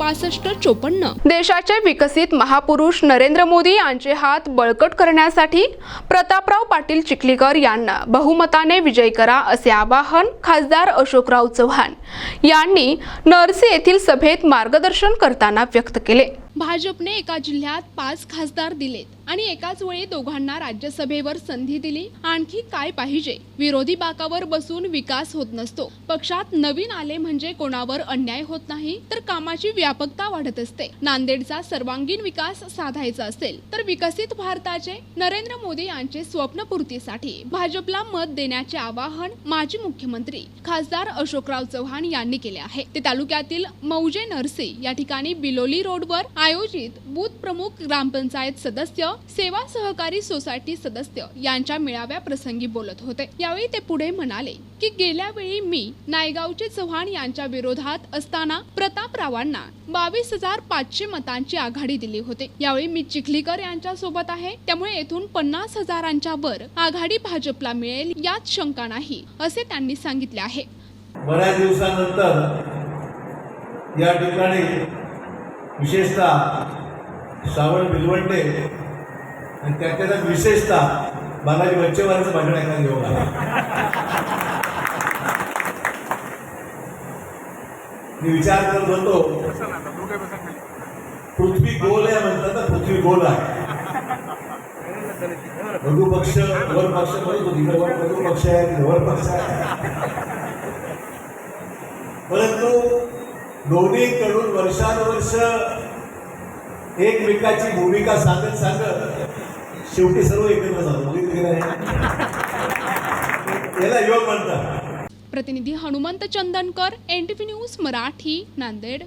पासष्ट चोपन्न. देशाचे विकसित महापुरुष नरेंद्र मोदी यांचे हात बळकट करण्यासाठी प्रतापराव पाटील चिखलीकर यांना बहुमताने विजय करा असे आवाहन खासदार अशोकराव चव्हाण यांनी नरसी येथील सभेत मार्गदर्शन करताना व्यक्त केले. भाजपने एका जिल्ह्यात पाच खासदार दिलेत आणि एकाच वेळी दोघांना राज्यसभेवर संधी दिली. आणखी काय पाहिजे? विरोधी बाकावर बसून विकास होत नसतो. पक्षात नवीन आले म्हणजे कोणावर अन्याय होत नाही तर कामाची व्यापकता वाढत असते. नांदेडचा सर्वांगीण विकास साधायचा असेल तर विकसित भारताचे नरेंद्र मोदी यांचे स्वप्नपूर्तीसाठी भाजपला मत देण्याचे आवाहन माजी मुख्यमंत्री खासदार अशोकराव चव्हाण यांनी केले आहे. ते तालुक्यातील मौजे नरसी या ठिकाणी बिलोली रोडवर आयोजित बूथ प्रमुख ग्रामपंचायत सदस्य सेवा सहकारी सोसायटी सदस्य यांच्या मेळाव्या प्रसंगी बोलत होते. यावेळी ते पुढे म्हणाले की गेल्या वेळी मी नायगावचे चव्हाण यांच्या विरोधात असताना प्रतापरावांना बावीस हजार पाचशे मतांची आघाडी दिली होती. यावेळी मी चिखलीकर यांच्या सोबत आहे. त्यामुळे येथून पन्नास हजारांच्या वर आघाडी भाजपला मिळेल यात शंका नाही असे त्यांनी सांगितले आहे. बऱ्याच दिवसानंतर या ठिकाणी विशेषतः श्रावण बिलवंटे आणि त्याच्या त्यात विशेषतः बालाजी बच्चेवारांचं भाषण ऐकायला घेऊन आला मी विचार करत होतो पृथ्वी गोल आहे म्हणतात तर पृथ्वी गोल आहे. रघुपक्ष वर पक्ष म्हणतो रघुपक्ष पक्ष आहे तिकडे वर पक्ष आहे. परंतु दोन्हीकडून वर्षानुवर्ष एकमेकाची भूमिका सांगत सांगत शेवटी सर्व एकत्र झालं. बघितलं याला योग म्हणतात. प्रतिनिधी Hanumant Chandankar N T V news Marathi Nanded.